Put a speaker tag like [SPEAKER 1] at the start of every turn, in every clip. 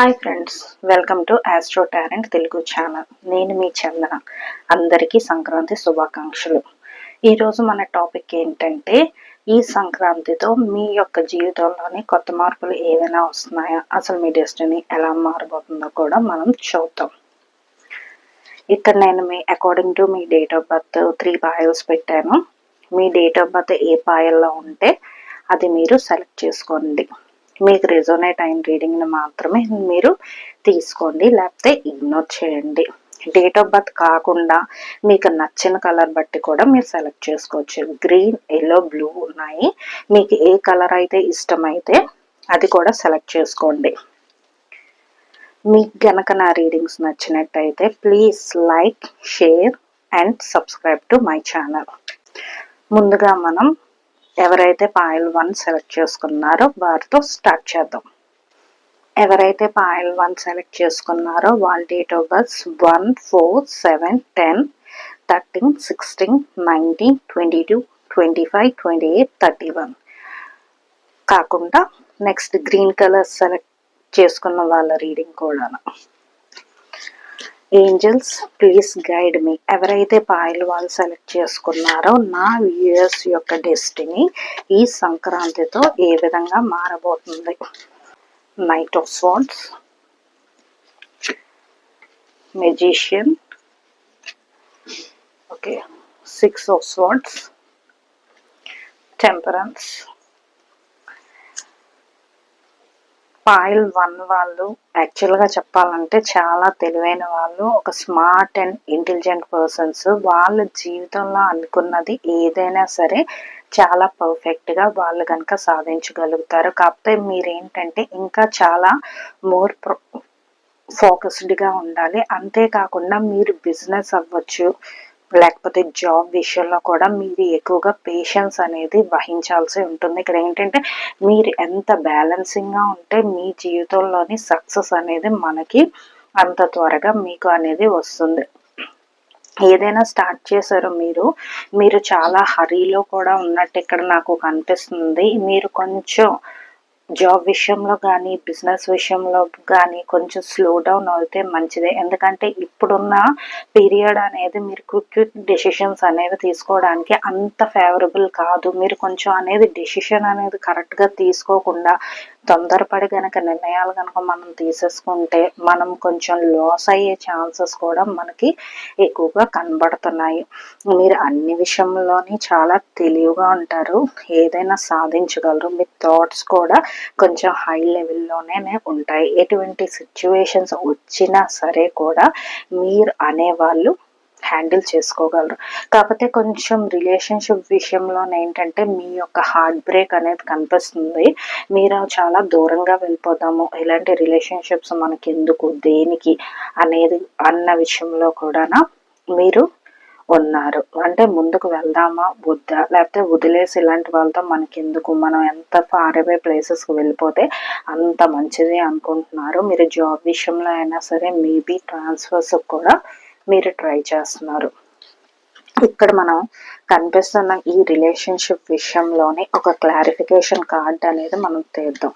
[SPEAKER 1] Hi friends welcome to astro talent Telugu channel. నేను మీ చందన. అందరికీ సంక్రాంతి శుభాకాంక్షలు. ఈరోజు మన టాపిక్ ఏంటంటే ఈ సంక్రాంతితో మీ యొక్క జీవితంలోని కొత్త మార్పులు ఏవైనా వస్తున్నాయా? అసలు మీ డెస్టినీ ఎలా మారబోతుందో కూడా మనం చూద్దాం. ఇక్కడ నేను మీ according to me date of birth three piles పెట్టాను. మీ డేట్ ఆఫ్ బర్త్ ఏ పాయల్లో ఉంటే అది మీరు సెలెక్ట్ చేసుకోండి. మీకు రెజోనేట్ అయిన రీడింగ్ని మాత్రమే మీరు తీసుకోండి లేకపోతే ఇగ్నోర్ చేయండి. డేట్ ఆఫ్ బర్త్ కాకుండా మీకు నచ్చిన కలర్ బట్టి కూడా మీరు సెలెక్ట్ చేసుకోవచ్చు. గ్రీన్ ఎల్లో బ్లూ ఉన్నాయి. మీకు ఏ కలర్ అయితే ఇష్టమైతే అది కూడా సెలెక్ట్ చేసుకోండి. మీకు గనక నా రీడింగ్స్ నచ్చినట్టయితే please like share and subscribe to my channel ముందుగా మనం ఎవరైతే పాయల్ వన్ సెలెక్ట్ చేసుకున్నారో వారితో స్టార్ట్ చేద్దాం. ఎవరైతే పాయల్ వన్ సెలెక్ట్ చేసుకున్నారో వాళ్ళ date of birth one four seven ten thirteen sixteen nineteen twenty two twenty five twenty eight thirty one. కాకుండా నెక్స్ట్ గ్రీన్ కలర్ సెలెక్ట్ చేసుకున్న వాళ్ళ రీడింగ్ కూడా ఏంజల్స్ ప్లీజ్ గైడ్ మీ ఎవరైతే పాయలు వాళ్ళు సెలెక్ట్ చేసుకున్నారో నా వ్యూయర్స్ యొక్క డెస్టినీ ఈ సంక్రాంతితో ఏ విధంగా మారబోతుంది? Knight of swords magician okay six of swords temperance pile one వాళ్ళు యాక్చువల్గా చెప్పాలంటే చాలా తెలివైన వాళ్ళు ఒక స్మార్ట్ అండ్ ఇంటెలిజెంట్ పర్సన్స్. వాళ్ళ జీవితంలో అనుకున్నది ఏదైనా సరే చాలా పర్ఫెక్ట్గా వాళ్ళు కనుక సాధించగలుగుతారు. కాకపోతే మీరేంటంటే ఇంకా చాలా మోర్ ఫోకస్డ్గా ఉండాలి. అంతేకాకుండా మీరు బిజినెస్ అవ్వచ్చు. లేకపోతే జాబ్ విషయంలో కూడా మీరు ఎక్కువగా పేషెన్స్ అనేది వహించాల్సి ఉంటుంది. ఇక్కడ ఏంటంటే మీరు ఎంత బ్యాలెన్సింగ్గా ఉంటే మీ జీవితంలోని సక్సెస్ అనేది మనకి అంత త్వరగా మీకు అనేది వస్తుంది. ఏదైనా స్టార్ట్ చేశారో మీరు మీరు చాలా హరీలో కూడా ఉన్నట్టు ఇక్కడ నాకు కనిపిస్తుంది. మీరు కొంచెం జాబ్ విషయంలో కానీ బిజినెస్ విషయంలో కానీ కొంచెం స్లో డౌన్ అయితే మంచిదే. ఎందుకంటే ఇప్పుడున్న పీరియడ్ అనేది మీరు క్విక్ క్విక్ డెసిషన్స్ అనేవి తీసుకోవడానికి అంత ఫేవరబుల్ కాదు. మీరు కొంచెం అనేది డెసిషన్ అనేది కరెక్ట్గా తీసుకోకుండా తొందరపడి గనక నిర్ణయాలు కనుక మనం తీసేసుకుంటే మనం కొంచెం లాస్ అయ్యే ఛాన్సెస్ కూడా మనకి ఎక్కువగా కనబడుతున్నాయి. మీరు అన్ని విషయంలోని చాలా తెలివిగా ఉంటారు. ఏదైనా సాధించగలరు. మీ థాట్స్ కూడా కొంచెం హై లెవెల్లోనే ఉంటాయి. ఎటువంటి సిచ్యువేషన్స్ వచ్చినా సరే కూడా మీరు అనేవాళ్ళు హ్యాండిల్ చేసుకోగలరు. కాకపోతే కొంచెం రిలేషన్షిప్ విషయంలో ఏంటంటే మీ యొక్క హార్ట్ బ్రేక్ అనేది కనిపిస్తుంది. మీరు చాలా దూరంగా వెళ్ళిపోతాము ఇలాంటి రిలేషన్షిప్స్ మనకి ఎందుకు దేనికి? అనేది అన్న విషయంలో కూడా మీరు ఉన్నారు. అంటే ముందుకు వెళ్దామా? వద్దా? లేకపోతే వదిలేసి ఇలాంటి వాళ్ళతో మనకెందుకు? మనం ఎంత ఫార్ అవే ప్లేసెస్కి వెళ్ళిపోతే అంత మంచిది అనుకుంటున్నారు. మీరు జాబ్ విషయంలో అయినా సరే మేబీ ట్రాన్స్ఫర్స్ కూడా మీరు ట్రై చేస్తున్నారు. ఇక్కడ మనం కనిపిస్తున్న ఈ రిలేషన్షిప్ విషయంలోనే ఒక క్లారిఫికేషన్ కార్డ్ అనేది మనం తీద్దాం.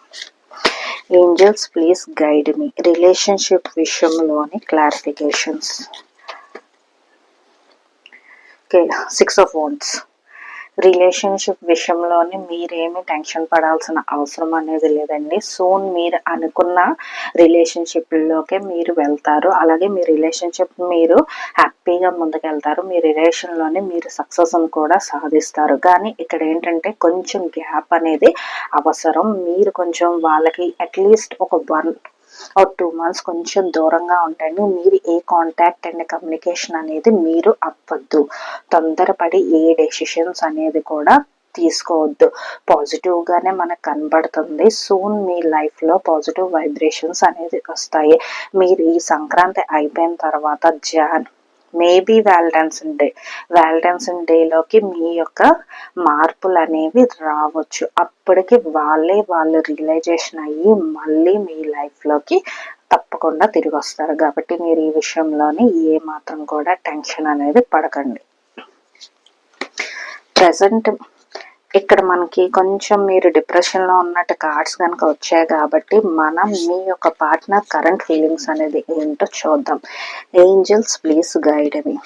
[SPEAKER 1] Angels please guide me. Relationship విషయంలోని clarifications. Okay six of wands relationship విషయంలోనే మీరేమి టెన్షన్ పడాల్సిన అవసరం అనేది లేదండి. సోన్ మీరు అనుకున్న రిలేషన్షిప్లోకే మీరు వెళ్తారు. అలాగే మీ రిలేషన్షిప్ మీరు హ్యాపీగా ముందుకెళ్తారు. మీ రిలేషన్లోనే మీరు సక్సెస్ కూడా సాధిస్తారు. కానీ ఇక్కడ ఏంటంటే కొంచెం గ్యాప్ అనేది అవసరం. మీరు కొంచెం వాళ్ళకి అట్లీస్ట్ ఒక వన్ ఆర్ టూ మంత్స్ కొంచెం దూరంగా ఉంటండి మీరు ఏ కాంటాక్ట్ అండ్ కమ్యూనికేషన్ అనేది మీరు అవ్వద్దు. తొందరపడి ఏ డెసిషన్స్ అనేది కూడా తీసుకోవద్దు. పాజిటివ్గానే మనకు కనబడుతుంది. సూన్ మీ లైఫ్లో పాజిటివ్ వైబ్రేషన్స్ అనేది వస్తాయి. మీరు ఈ సంక్రాంతి అయిపోయిన తర్వాత జాన్ మేబీ వ్యాలంటైన్స్ డే వ్యాలంటైన్స్ డేలోకి మీ యొక్క మార్పులు అనేవి రావచ్చు. అప్పటికి వాళ్ళే వాళ్ళు రియలైజేషన్ అయ్యి మళ్ళీ మీ లైఫ్లోకి తప్పకుండా తిరిగి వస్తారు. కాబట్టి మీరు ఈ విషయంలోనే ఏ మాత్రం కూడా టెన్షన్ అనేది పడకండి. ప్రజెంట్ ఇక్కడ మనకి కొంచెం మీరు డిప్రెషన్లో ఉన్నట్టు కార్డ్స్ కనుక వచ్చాయి కాబట్టి మనం మీ యొక్క పార్ట్నర్ కరెంట్ ఫీలింగ్స్ అనేది ఏంటో చూద్దాం. Angels please guide me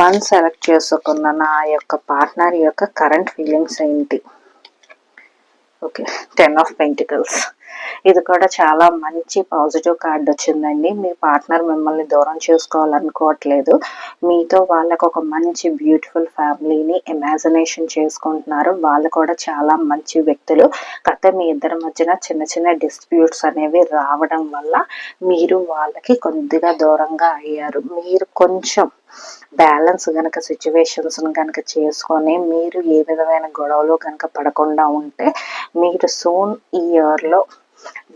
[SPEAKER 1] one select చేసుకున్న నా యొక్క పార్ట్నర్ యొక్క కరెంట్ ఫీలింగ్స్ ఏంటి? ఓకే టెన్ ఆఫ్ పెంటికల్స్ ఇది కూడా చాలా మంచి పాజిటివ్ కార్డ్ వచ్చిందండి. మీ పార్ట్నర్ మిమ్మల్ని దూరం చేసుకోవాలనుకోవట్లేదు. మీతో వాళ్ళకు ఒక మంచి బ్యూటిఫుల్ ఫ్యామిలీని ఇమాజినేషన్ చేసుకుంటున్నారు. వాళ్ళు కూడా చాలా మంచి వ్యక్తులు. కథ మీ ఇద్దరి మధ్యన చిన్న చిన్న డిస్ప్యూట్స్ అనేవి రావడం వల్ల మీరు వాళ్ళకి కొద్దిగా దూరంగా అయ్యారు. మీరు కొంచెం బ్యాలెన్స్ కనుక సిచ్యువేషన్స్ కనుక చేసుకొని మీరు ఏ విధమైన గొడవలు కనుక పడకుండా ఉంటే మీరు సోన్ ఈ ఇయర్లో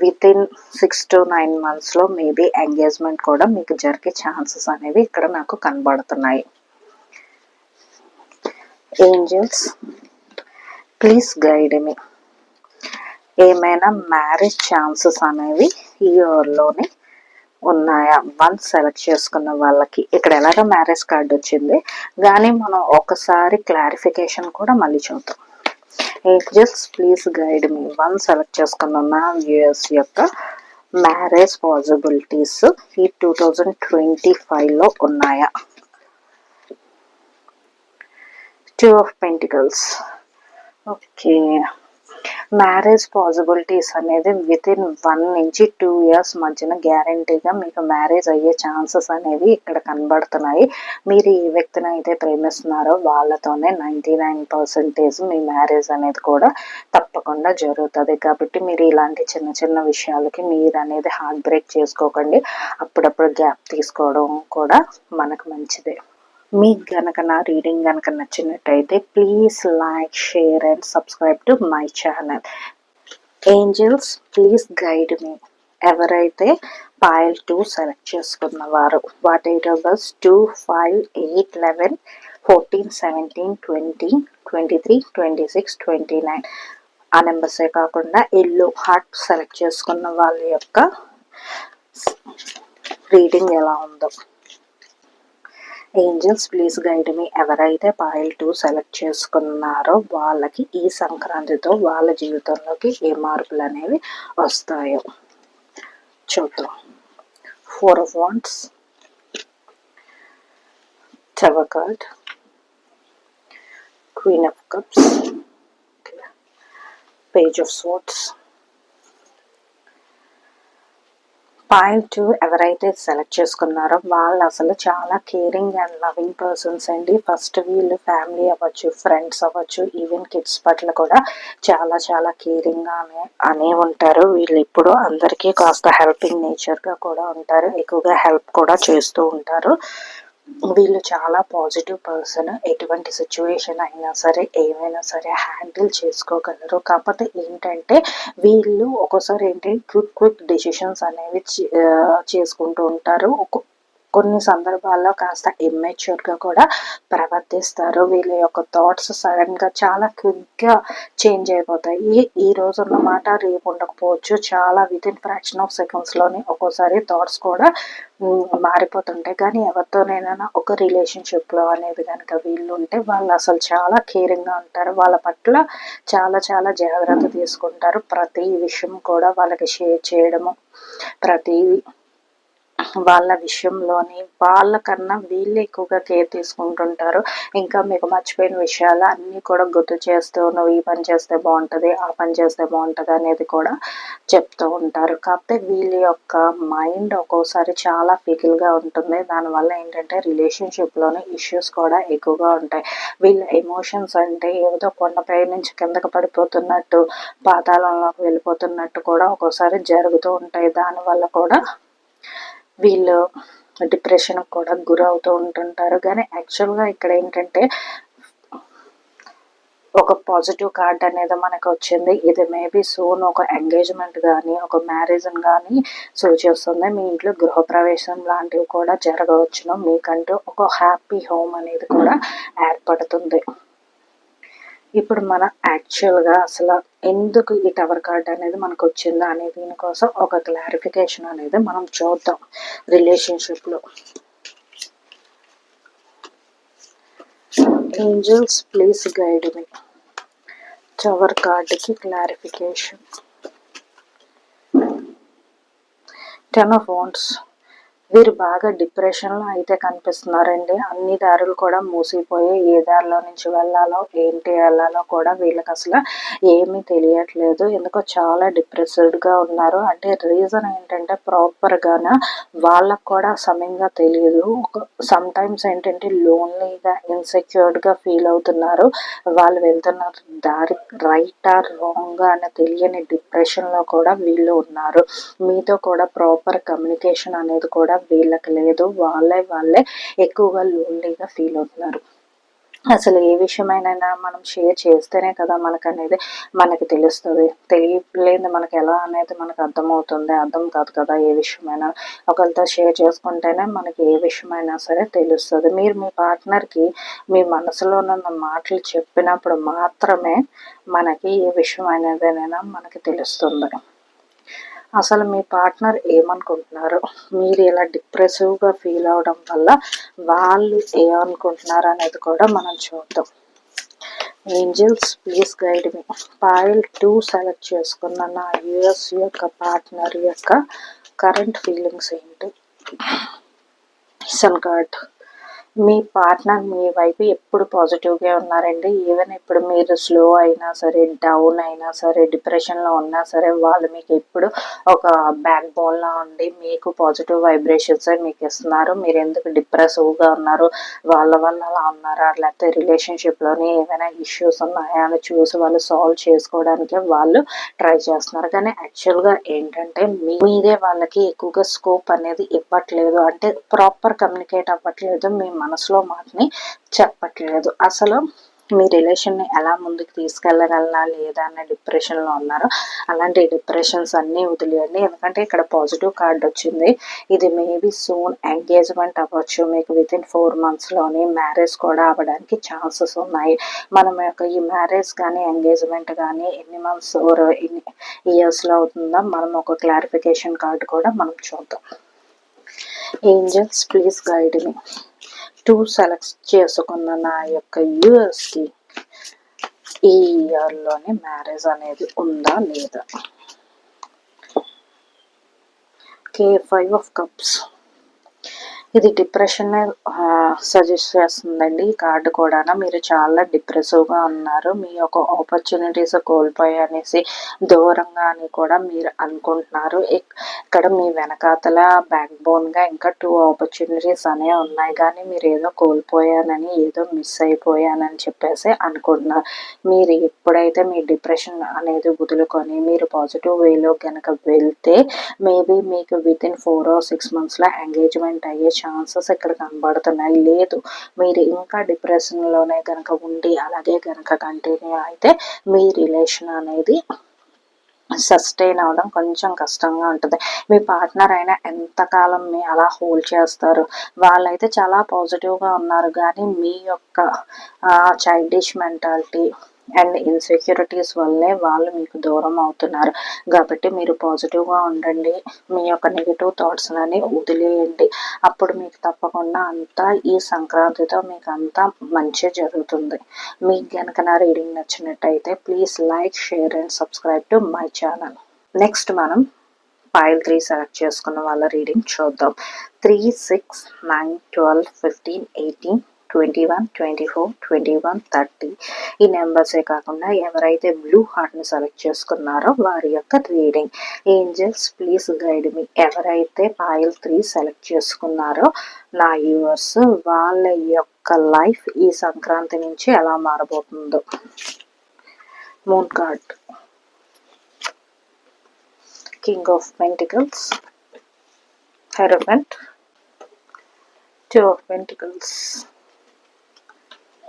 [SPEAKER 1] within six to nine మంత్స్లో మేబీ ఎంగేజ్మెంట్ కూడా మీకు జరిగే ఛాన్సెస్ అనేవి ఇక్కడ నాకు కనబడుతున్నాయి. ఏంజల్స్ ప్లీజ్ గైడ్ మీ ఏమైనా మ్యారేజ్ ఛాన్సెస్ అనేవి ఈ ఇయర్లోనే ఉన్నాయా? వన్ సెలెక్ట్ చేసుకున్న వాళ్ళకి. ఇక్కడ ఎలాగో మ్యారేజ్ కార్డ్ వచ్చింది. కానీ మనం ఒకసారి క్లారిఫికేషన్ కూడా మళ్ళీ చూద్దాం. Angels please guide me one select చేసుకున్న నా వ్యూయర్స్ యొక్క మ్యారేజ్ పాసిబిలిటీస్ ఈ టూ థౌజండ్ ట్వంటీ ఫైవ్లో ఉన్నాయా? Two of pentacles okay marriage possibilities అనేది విత్ ఇన్ వన్ నుంచి టూ ఇయర్స్ మధ్యన గ్యారంటీగా మీకు మ్యారేజ్ అయ్యే ఛాన్సెస్ అనేవి ఇక్కడ కనబడుతున్నాయి. మీరు ఏ వ్యక్తిని అయితే ప్రేమిస్తున్నారో వాళ్ళతోనే నైంటీ నైన్ పర్సెంటేజ్ మీ మ్యారేజ్ అనేది కూడా తప్పకుండా జరుగుతుంది. కాబట్టి మీరు ఇలాంటి చిన్న చిన్న విషయాలకి మీరు అనేది హార్ట్ బ్రేక్ చేసుకోకండి. అప్పుడప్పుడు గ్యాప్ తీసుకోవడం కూడా మనకు మంచిదే. మీకు గనక నా రీడింగ్ కనుక నచ్చినట్టయితే please like share and subscribe to my channel. Angels please guide me. ఎవరైతే pile two select చేసుకున్నవారు what eight bus two five eight eleven fourteen seventeen twenty twenty three twenty six twenty nine ఆ నెంబర్సే కాకుండా ఇల్లు heart select చేసుకున్న వాళ్ళ యొక్క reading ఎలా ఉందో. Angels please guide me. ఎవరైతే పాయల్ టూ సెలెక్ట్ చేసుకున్నారో వాళ్ళకి ఈ సంక్రాంతితో వాళ్ళ జీవితంలోకి ఏ మార్పులు అనేవి వస్తాయో చూద్దాం. Four of wands tower card queen of cups page of swords point ఎవరైతే సెలెక్ట్ చేసుకున్నారో వాళ్ళు అసలు చాలా కేరింగ్ అండ్ లవింగ్ పర్సన్స్ అండి. ఫస్ట్ వీళ్ళు ఫ్యామిలీ అవ్వచ్చు ఫ్రెండ్స్ అవ్వచ్చు ఈవెన్ కిడ్స్ పట్ల కూడా చాలా చాలా కేరింగ్ అనే అనే ఉంటారు. వీళ్ళు ఇప్పుడు అందరికీ కాస్త హెల్పింగ్ నేచర్గా కూడా ఉంటారు. ఎక్కువగా హెల్ప్ కూడా చేస్తూ ఉంటారు. వీళ్ళు చాలా పాజిటివ్ పర్సన్ ఎటువంటి సిచ్యువేషన్ అయినా సరే ఏమైనా సరే హ్యాండిల్ చేసుకోగలరు. కాకపోతే ఏంటంటే వీళ్ళు ఒక్కోసారి ఏంటంటే క్విక్ క్విక్ డెసిషన్స్ అనేవి చేసుకుంటూ ఉంటారు. కొన్ని సందర్భాల్లో కాస్త ఇమ్మెచ్యూర్గా కూడా ప్రవర్తిస్తారు. వీళ్ళ యొక్క థాట్స్ సడన్గా చాలా క్విక్గా చేంజ్ అయిపోతాయి. ఈ రోజు ఉన్నమాట రేపు ఉండకపోవచ్చు. చాలా విత్ ఇన్ ఫ్రాక్షన్ ఆఫ్ సెకండ్స్లోనే ఒక్కోసారి థాట్స్ కూడా మారిపోతుంటాయి. కానీ ఎవరితోనైనా ఒక రిలేషన్షిప్లో అనేది కనుక వీళ్ళు ఉంటే వాళ్ళు అసలు చాలా కేరింగ్గా ఉంటారు. వాళ్ళ పట్ల చాలా చాలా జాగ్రత్త తీసుకుంటారు. ప్రతి విషయం కూడా వాళ్ళకి షేర్ చేయడము ప్రతి వాళ్ళ విషయంలోని వాళ్ళకన్నా వీళ్ళు ఎక్కువగా కేర్ తీసుకుంటుంటారు. ఇంకా మీకు మర్చిపోయిన విషయాలు అన్నీ కూడా గుర్తు చేస్తూ నువ్వు ఈ పని చేస్తే బాగుంటుంది ఆ పని చేస్తే బాగుంటుంది అనేది కూడా చెప్తూ ఉంటారు. కాకపోతే వీళ్ళ యొక్క మైండ్ ఒక్కోసారి చాలా ఫికిల్గా ఉంటుంది. దానివల్ల ఏంటంటే రిలేషన్షిప్లోని ఇష్యూస్ కూడా ఎక్కువగా ఉంటాయి. వీళ్ళ ఎమోషన్స్ అంటే ఏదో కొండపై నుంచి కిందకి పడిపోతున్నట్టు పాతాళంలోకి వెళ్ళిపోతున్నట్టు కూడా ఒక్కోసారి జరుగుతూ ఉంటాయి. దానివల్ల కూడా వీళ్ళు డిప్రెషన్ కూడా గురవుతూ ఉంటుంటారు. కానీ యాక్చువల్గా ఇక్కడ ఏంటంటే ఒక పాజిటివ్ కార్డ్ అనేది మనకు వచ్చింది. ఇది మేబీ సోన్. ఒక ఎంగేజ్మెంట్ కానీ ఒక మ్యారేజ్ కానీ సూచిస్తుంది మీ ఇంట్లో గృహప్రవేశం లాంటివి కూడా జరగవచ్చును. మీకంటూ ఒక హ్యాపీ హోమ్ అనేది కూడా ఏర్పడుతుంది. ఇప్పుడు మనం యాక్చువల్గా అసలు ఎందుకు ఈ టవర్ కార్డ్ అనేది మనకు వచ్చిందా అనే దీనికోసం ఒక క్లారిఫికేషన్ అనేది మనం చూద్దాం రిలేషన్షిప్లో angels please guide me tower కార్డుకి క్లారిఫికేషన్ టెన్ ఆఫ్ వాంట్స్ వీరు బాగా డిప్రెషన్లో అయితే కనిపిస్తున్నారండి. అన్ని దారులు కూడా మూసిపోయి ఏ దారిలో నుంచి వెళ్ళాలో ఏంటి వెళ్ళాలో కూడా వీళ్ళకి అసలు ఏమీ తెలియట్లేదు. ఎందుకో చాలా డిప్రెస్డ్గా ఉన్నారు. అంటే రీజన్ ఏంటంటే ప్రాపర్గాన వాళ్ళకు కూడా సమయంగా తెలియదు సమ్ టైమ్స్ ఏంటంటే లోన్లీగా ఇన్సెక్యూర్డ్గా ఫీల్ అవుతున్నారు. వాళ్ళు వెళ్తున్న దారి రైట్ ఆర్ రాంగ్ అని తెలియని డిప్రెషన్లో కూడా వీళ్ళు ఉన్నారు. మీతో కూడా ప్రాపర్ కమ్యూనికేషన్ అనేది కూడా వీళ్ళకి లేదు వాళ్ళే వాళ్ళే ఎక్కువగా లోన్లీగా ఫీల్ అవుతున్నారు. అసలు ఏ విషయమైనా మనం షేర్ చేస్తేనే కదా మనకు అనేది మనకి తెలుస్తుంది. తెలియలేదు మనకి ఎలా అనేది మనకు అర్థమవుతుంది. అర్థం కాదు కదా ఏ విషయమైనా. ఒకరితో షేర్ చేసుకుంటేనే మనకి ఏ విషయమైనా సరే తెలుస్తుంది. మీరు మీ పార్ట్నర్కి మీ మనసులో ఉన్న మాటలు చెప్పినప్పుడు మాత్రమే మనకి ఏ విషయం అనేదైనా మనకి తెలుస్తుంది. అసలు మీ పార్ట్నర్ ఏమనుకుంటున్నారు? మీరు ఇలా డిప్రెసివ్గా ఫీల్ అవడం వల్ల వాళ్ళు ఏమనుకుంటున్నారు అనేది కూడా మనం చూద్దాం. Angels please guide me. Pile two select చేసుకున్న నా యుఎస్ యొక్క పార్ట్నర్ యొక్క కరెంట్ ఫీలింగ్స్ ఏంటి? సన్ కార్డ్ మీ పార్ట్నర్ మీ వైపు ఎప్పుడు పాజిటివ్గా ఉన్నారండి? ఈవెన్ ఇప్పుడు మీరు స్లో అయినా సరే డౌన్ అయినా సరే డిప్రెషన్లో ఉన్నా సరే వాళ్ళు మీకు ఎప్పుడు ఒక బ్యాక్ బోన్లా ఉండి మీకు పాజిటివ్ వైబ్రేషన్స్ మీకు ఇస్తున్నారు. మీరు ఎందుకు డిప్రెసివ్గా ఉన్నారు? వాళ్ళ వల్ల అలా ఉన్నారా? లేకపోతే రిలేషన్షిప్లోని ఏమైనా ఇష్యూస్ ఉన్నాయా? అని చూసి వాళ్ళు సాల్వ్ చేసుకోవడానికి వాళ్ళు ట్రై చేస్తున్నారు. కానీ యాక్చువల్గా ఏంటంటే మీరే వాళ్ళకి ఎక్కువగా స్కోప్ అనేది ఇవ్వట్లేదు. అంటే ప్రాపర్ కమ్యూనికేట్ అవ్వట్లేదు మీ మనసులో మాటని చెప్పట్లేదు. అసలు మీ రిలేషన్ని ఎలా ముందుకు తీసుకెళ్ళగలనా లేదా అనే డిప్రెషన్లో ఉన్నారు. అలాంటి డిప్రెషన్స్ అన్నీ వదిలేయండి. ఎందుకంటే ఇక్కడ పాజిటివ్ కార్డ్ వచ్చింది. ఇది మేబీ సూన్ ఎంగేజ్మెంట్ అవ్వచ్చు. మీకు విత్ ఇన్ ఫోర్ మంత్స్లోని మ్యారేజ్ కూడా అవ్వడానికి ఛాన్సెస్ ఉన్నాయి. మనం యొక్క ఈ మ్యారేజ్ కానీ ఎంగేజ్మెంట్ కానీ ఎన్ని మంత్స్ ఎన్ని ఇయర్స్లో అవుతుందో మనం ఒక క్లారిఫికేషన్ కార్డు కూడా మనం చూద్దాం. Angels please guide me. Two select చేసుకున్న నా యొక్క యూఎస్కి ఈ ఇయర్లోనే మ్యారేజ్ అనేది ఉందా లేదా? కే ఫైవ్ ఆఫ్ కప్స్. ఇది డిప్రెషన్ సజెస్ట్ చేస్తుందండి. ఈ కార్డు కూడా మీరు చాలా డిప్రెసివ్గా ఉన్నారు. మీ యొక్క ఆపర్చునిటీస్ కోల్పోయనేసి దూరంగా అని కూడా మీరు అనుకుంటున్నారు. ఇక్కడ మీ వెనకాతల బ్యాక్ బోన్గా ఇంకా టూ ఆపర్చునిటీస్ అనే ఉన్నాయి. కానీ మీరు ఏదో కోల్పోయానని ఏదో మిస్ అయిపోయానని చెప్పేసి అనుకుంటున్నారు. మీరు ఎప్పుడైతే మీ డిప్రెషన్ అనేది వదులుకొని మీరు పాజిటివ్ వేలో కనుక వెళ్తే మేబీ మీకు within four or six మంత్స్లో ఎంగేజ్మెంట్ అయ్యే ఛాన్సెస్ ఇక్కడ కనబడుతున్నాయి. లేదు మీరు ఇంకా డిప్రెషన్లోనే కనుక ఉండి అలాగే కనుక కంటిన్యూ అయితే మీ రిలేషన్ అనేది సస్టైన్ అవ్వడం కొంచెం కష్టంగా ఉంటుంది. మీ పార్ట్నర్ అయినా ఎంతకాలం మీ అలా హోల్డ్ చేస్తారు? వాళ్ళైతే చాలా పాజిటివ్గా ఉన్నారు. కానీ మీ యొక్క చైల్డిష్ మెంటాలిటీ అండ్ ఇన్సెక్యూరిటీస్ వల్లే వాళ్ళు మీకు దూరం అవుతున్నారు. కాబట్టి మీరు పాజిటివ్గా ఉండండి. మీ యొక్క నెగిటివ్ థాట్స్ని వదిలేయండి. అప్పుడు మీకు తప్పకుండా అంతా ఈ సంక్రాంతితో మీకు అంతా మంచి జరుగుతుంది. మీకు కనుక నా రీడింగ్ నచ్చినట్టయితే please like share and subscribe to my channel next మనం ఫైల్ త్రీ సెలెక్ట్ చేసుకున్న వాళ్ళ రీడింగ్ చూద్దాం. Three six nine twelve fifteen eighteen twenty one twenty four twenty one thirty. ఈ నెంబర్సే కాకుండా ఎవరైతే బ్లూ హార్ట్ని సెలెక్ట్ చేసుకున్నారో వారి యొక్క reading. Angels please guide me. ఎవరైతే పాయల్ త్రీ సెలెక్ట్ చేసుకున్నారో నా యూవర్స్ వాళ్ళ యొక్క లైఫ్ ఈ సంక్రాంతి నుంచి ఎలా మారబోతుందో. Moon card. King of pentacles hierophant two of pentacles.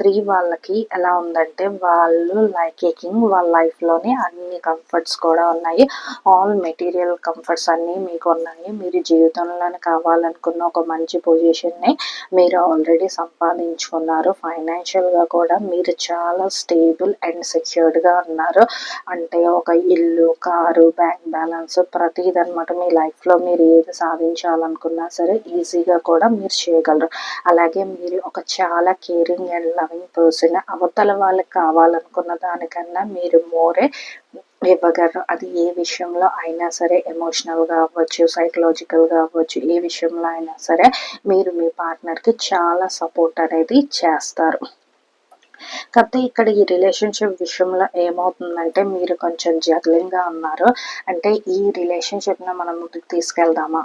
[SPEAKER 1] Three వాళ్ళకి ఎలా ఉందంటే వాళ్ళు లైక్ కేకింగ్ వాళ్ళ లైఫ్లోనే అన్ని కంఫర్ట్స్ కూడా ఉన్నాయి. ఆల్ మెటీరియల్ కంఫర్ట్స్ అన్నీ మీకు ఉన్నాయి. మీరు జీవితంలోనే కావాలనుకున్న ఒక మంచి పొజిషన్ని మీరు ఆల్రెడీ సంపాదించుకున్నారు. ఫైనాన్షియల్గా కూడా మీరు చాలా స్టేబుల్ అండ్ సెక్యూర్డ్గా ఉన్నారు. అంటే ఒక ఇల్లు కారు బ్యాంక్ బ్యాలెన్స్ ప్రతిదీ అనమాట మీ లైఫ్లో మీరు ఏది సాధించాలనుకున్నా సరే ఈజీగా కూడా మీరు చేయగలరు. అలాగే మీరు ఒక చాలా కేరింగ్ అండ్ లవింగ్ పర్సన్ అవతల వాళ్ళకి కావాలనుకున్న దానికన్నా మీరు మోరే ఇవ్వగలరు. అది ఏ విషయంలో అయినా సరే ఎమోషనల్గా అవ్వచ్చు సైకలాజికల్గా అవ్వచ్చు ఏ విషయంలో అయినా సరే మీరు మీ పార్ట్నర్కి చాలా సపోర్ట్ అనేది చేస్తారు. కాకపోతే ఇక్కడ ఈ రిలేషన్షిప్ విషయంలో ఏమవుతుందంటే మీరు కొంచెం జగ్లింగ్గా ఉన్నారు. అంటే ఈ రిలేషన్షిప్ను మనం ముందుకు తీసుకెళ్దామా?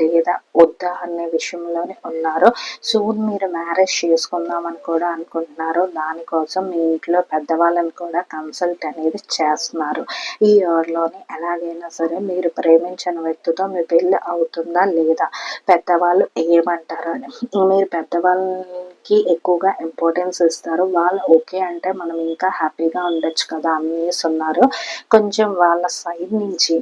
[SPEAKER 1] లేదా వద్దా అనే విషయంలోనే ఉన్నారు. సూన్ మీరు మ్యారేజ్ చేసుకుందామని కూడా అనుకుంటున్నారు. దానికోసం మీ ఇంట్లో పెద్దవాళ్ళని కూడా కన్సల్ట్ అనేది చేస్తున్నారు. ఈ ఇయర్లోనే ఎలాగైనా సరే మీరు ప్రేమించిన వ్యక్తితో మీ పెళ్ళి అవుతుందా లేదా? పెద్దవాళ్ళు ఏమంటారు అని. మీరు పెద్దవాళ్ళకి ఎక్కువగా ఇంపార్టెన్స్ ఇస్తారు. వాళ్ళు ఓకే అంటే మనం ఇంకా హ్యాపీగా ఉండొచ్చు కదా అనేసి ఉన్నారు. కొంచెం వాళ్ళ సైడ్ నుంచి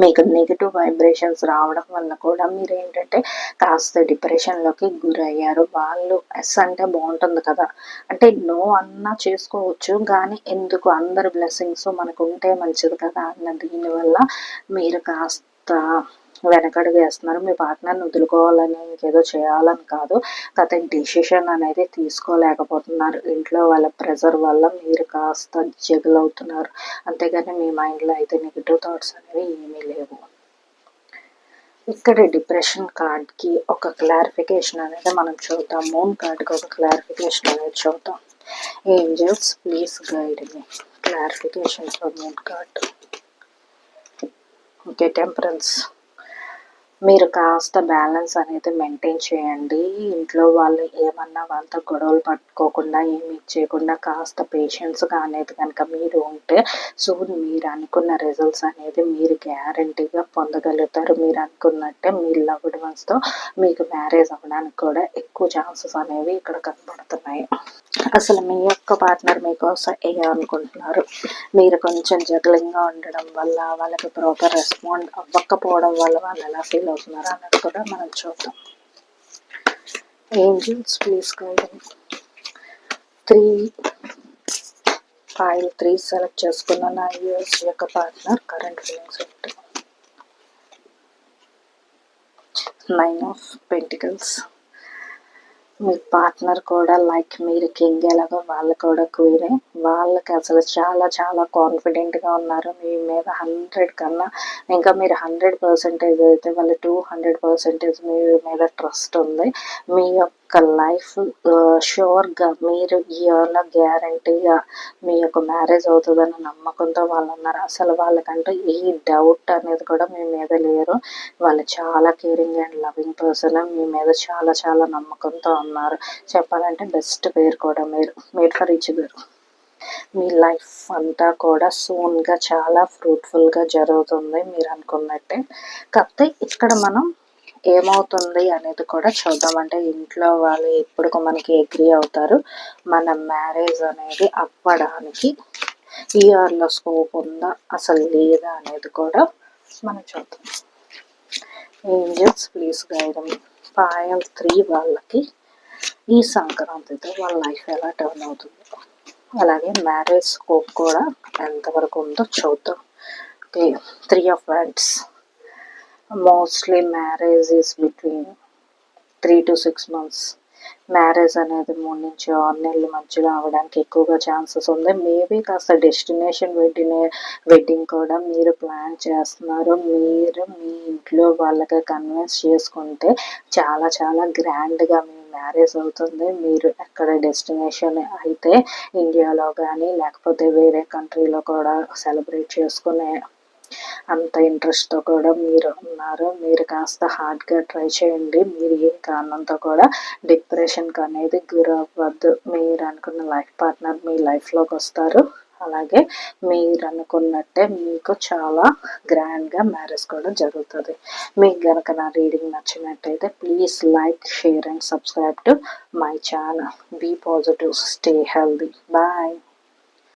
[SPEAKER 1] మీకు నెగిటివ్ వైబ్రేషన్స్ రావడం వల్ల కూడా మీరు ఏంటంటే కాస్త డిప్రెషన్లోకి గురయ్యారు. వాళ్ళు ఎస్ అంటే బాగుంటుంది కదా. అంటే నో అన్నా చేసుకోవచ్చు కానీ ఎందుకు? అందరి బ్లెస్సింగ్స్ మనకు ఉంటే మంచిది కదా అన్న దీనివల్ల మీరు కాస్త వెనకడుగు వేస్తున్నారు. మీ పార్ట్నర్ని వదులుకోవాలని ఇంకేదో చేయాలని కాదు. అతని డిసిషన్ అనేది తీసుకోలేకపోతున్నారు. ఇంట్లో వాళ్ళ ప్రెజర్ వల్ల మీరు కాస్త జగులు అవుతున్నారు. అంతేగాని మీ మైండ్లో అయితే నెగిటివ్ థాట్స్ అనేవి ఏమీ లేవు. ఇక్కడ డిప్రెషన్ కార్డ్కి ఒక క్లారిఫికేషన్ అనేది మనం చూద్దాం. మూన్ కార్డ్కి ఒక క్లారిఫికేషన్ అనేది చూద్దాం. Angels please guide me. Clarification for moon card. Okay temperance. మీరు కాస్త బ్యాలెన్స్ అనేది మెయింటైన్ చేయండి. ఇంట్లో వాళ్ళు ఏమన్నా వాళ్ళతో గొడవలు పట్టుకోకుండా ఏమి చేయకుండా కాస్త పేషెన్స్గా అనేది కనుక మీరు ఉంటే సో మీరు అనుకున్న రిజల్ట్స్ అనేది మీరు గ్యారంటీగా పొందగలుగుతారు. మీరు అనుకున్నట్టే మీ లవ్డ్ వన్స్తో మీకు మ్యారేజ్ అవ్వడానికి కూడా ఎక్కువ ఛాన్సెస్ అనేవి ఇక్కడ కనబడుతున్నాయి. అసలు మీ యొక్క పార్ట్నర్ మీకోసం వేయాలనుకుంటున్నారు మీరు కొంచెం జగలింగ్గా ఉండడం వల్ల వాళ్ళకి ప్రాపర్ రెస్పాండ్ అవ్వకపోవడం వల్ల వాళ్ళు ఎలా ఫీల్ అవుతున్నారు అన్నది కూడా మనం చూద్దాం. Angels please guide three five three select చేసుకున్న నా యూఎస్ యొక్క పార్ట్నర్ కరెంట్ ఫీలింగ్స్ ఒకటి. నైన్ ఆఫ్ పెంటికల్స్ మీ పార్ట్నర్ కూడా లైక్ మీరు కింగ్ ఎలాగో వాళ్ళు కూడా క్వీనే వాళ్ళకి అసలు చాలా చాలా కాన్ఫిడెంట్గా ఉన్నారు. మీ మీద హండ్రెడ్ కన్నా ఇంకా మీరు హండ్రెడ్ పర్సెంటేజ్ అయితే వాళ్ళు టూ హండ్రెడ్ పర్సెంటేజ్ మీ మీద ట్రస్ట్ ఉంది. మీ యొక్క లైఫ్ షూర్గా uh, మీరు ఈ ఇయర్లో గ్యారంటీగా మీ యొక్క మ్యారేజ్ అవుతుందని నమ్మకంతో వాళ్ళు ఉన్నారు. అసలు వాళ్ళకంటూ ఈ డౌట్ అనేది కూడా మీ మీద లేరు. వాళ్ళు చాలా కేరింగ్ అండ్ లవింగ్ పర్సన్ మీ మీద చాలా చాలా నమ్మకంతో ఉన్నారు. చెప్పాలంటే బెస్ట్ పేరు కూడా మీరు మేడ్ ఫర్ ఈచ్ పేరు మీ లైఫ్ అంతా కూడా సూన్గా చాలా ఫ్రూట్ఫుల్గా జరుగుతుంది మీరు అనుకున్నట్టే. కాకపోతే ఇక్కడ మనం ఏమవుతుంది అనేది కూడా చూద్దాం. అంటే ఇంట్లో వాళ్ళు ఎప్పుడు మనకి అగ్రి అవుతారు. మన మ్యారేజ్ అనేది అవ్వడానికి ఇయర్లో స్కోప్ ఉందా అసలు లేదా అనేది కూడా మనం చూద్దాం. Angels please guide pile three వాళ్ళకి ఈ సంక్రాంతితో వాళ్ళ లైఫ్ ఎలా టర్న్ అవుతుంది? అలాగే మ్యారేజ్ స్కోప్ కూడా ఎంతవరకు ఉందో చూద్దాం. Three of wands mostly marriage is between three to six months marriage అనేది మూడు నుంచి ఆరు నెలల మధ్యలో అవడానికి ఎక్కువగా ఛాన్సెస్ ఉంది. మేబీ కాస్త డెస్టినేషన్ వెడ్డింగ్ వెడ్డింగ్ కూడా మీరు ప్లాన్ చేస్తున్నారు. మీరు మీ ఇంట్లో వాళ్ళకి కన్విన్స్ చేసుకుంటే చాలా చాలా గ్రాండ్గా మీ మ్యారేజ్ అవుతుంది. మీరు ఎక్కడ డెస్టినేషన్ అయితే ఇండియాలో కానీ లేకపోతే వేరే కంట్రీలో కూడా సెలబ్రేట్ చేసుకునే అంత ఇంట్రెస్ట్తో కూడా మీరు ఉన్నారు. మీరు కాస్త హార్డ్గా ట్రై చేయండి. మీరు ఏ కారణంతో కూడా డిప్రెషన్కి అనేది గురవ్వద్దు. మీరు అనుకున్న లైఫ్ పార్ట్నర్ మీ లైఫ్లోకి వస్తారు. అలాగే మీరు అనుకున్నట్టే మీకు చాలా గ్రాండ్గా మ్యారేజ్ కూడా జరుగుతుంది. మీకు గనక నా రీడింగ్ నచ్చినట్టయితే please like share and subscribe to my channel. Be positive stay healthy bye.